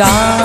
sky.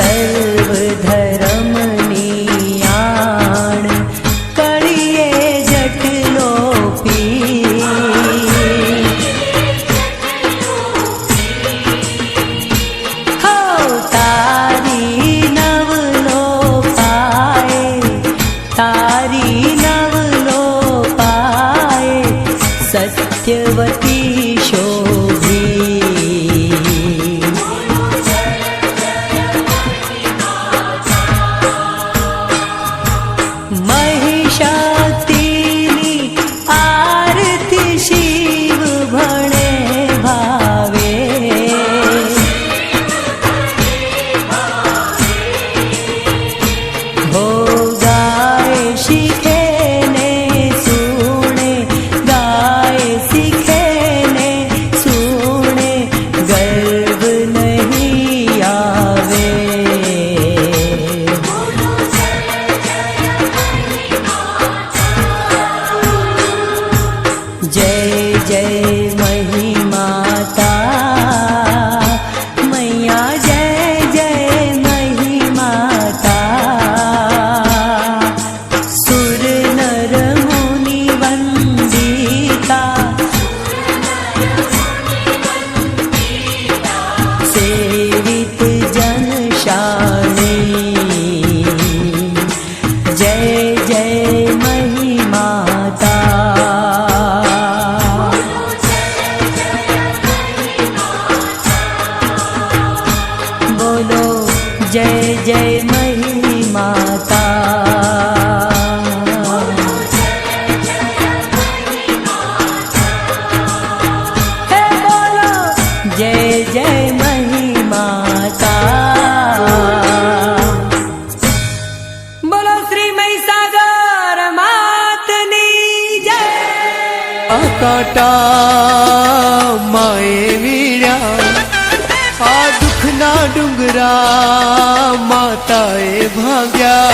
सर्वधर्म sí. જય મહી માતા. જય જય મહી માતા. બોલો શ્રી મહીસાગર માતની જય. આ માએ દુઃખના ડુંગરા માતાએ ભાગ્યા.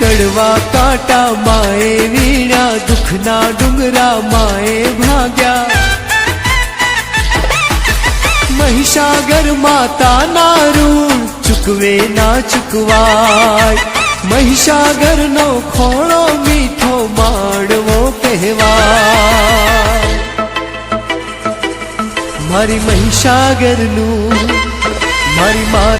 કડવા કાંટા માએ વીણા, દુઃખના ડુંગરા માએ ભાગ્યા. મહિષાગર માતાના ઋણ ચૂકવે ના ચૂકવાય. મહિષાગરનો ખોળો મીઠો માણવો કહેવાય. મારી મહિષાગરનું મારી મા